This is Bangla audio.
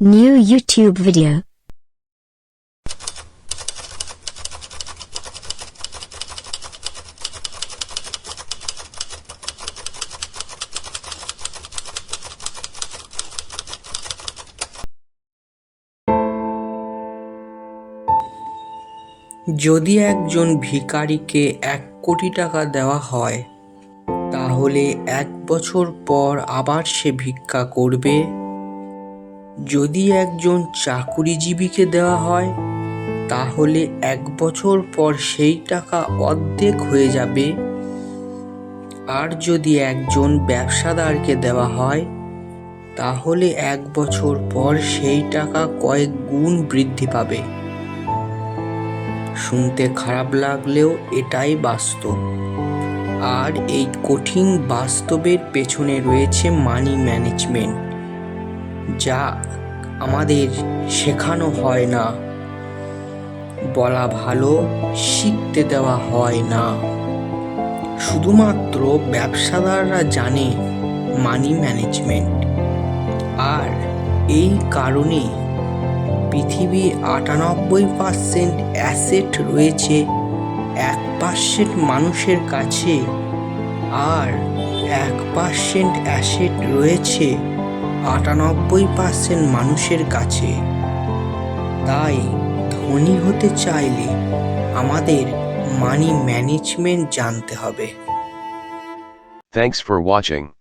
YouTube video. যদি একজন ভিখারিকে এক কোটি টাকা দেওয়া হয়, তাহলে এক বছর পর আবার সে ভিক্ষা করবে যদি একজন চাকুরিজীবীকে দেওয়া হয়, তাহলে এক বছর পর সেই টাকা অর্ধেক হয়ে যাবে। আর যদি একজন ব্যবসাদারকে দেওয়া হয়, তাহলে এক বছর পর সেই টাকা কয়েক গুণ বৃদ্ধি পাবে। শুনতে খারাপ লাগলেও এটাই বাস্তব। আর এই কঠিন বাস্তবের পেছনে রয়েছে মানি ম্যানেজমেন্ট যা আমাদের শেখানো হয় না। বলা ভালো, শিখতে দেওয়া হয় না। শুধুমাত্র ব্যবসাদাররা জানে মানি ম্যানেজমেন্ট আর এই কারণে পৃথিবীর আটানব্বই পার্সেন্ট অ্যাসেট রয়েছে, এক পার্সেন্ট মানুষের কাছে, আর এক পার্সেন্ট অ্যাসেট রয়েছে আটানব্বই পার্সেন্ট মানুষের কাছে তাই ধনী হতে চাইলে আমাদের মানি ম্যানেজমেন্ট জানতে হবে থ্যাংকস ফর watching.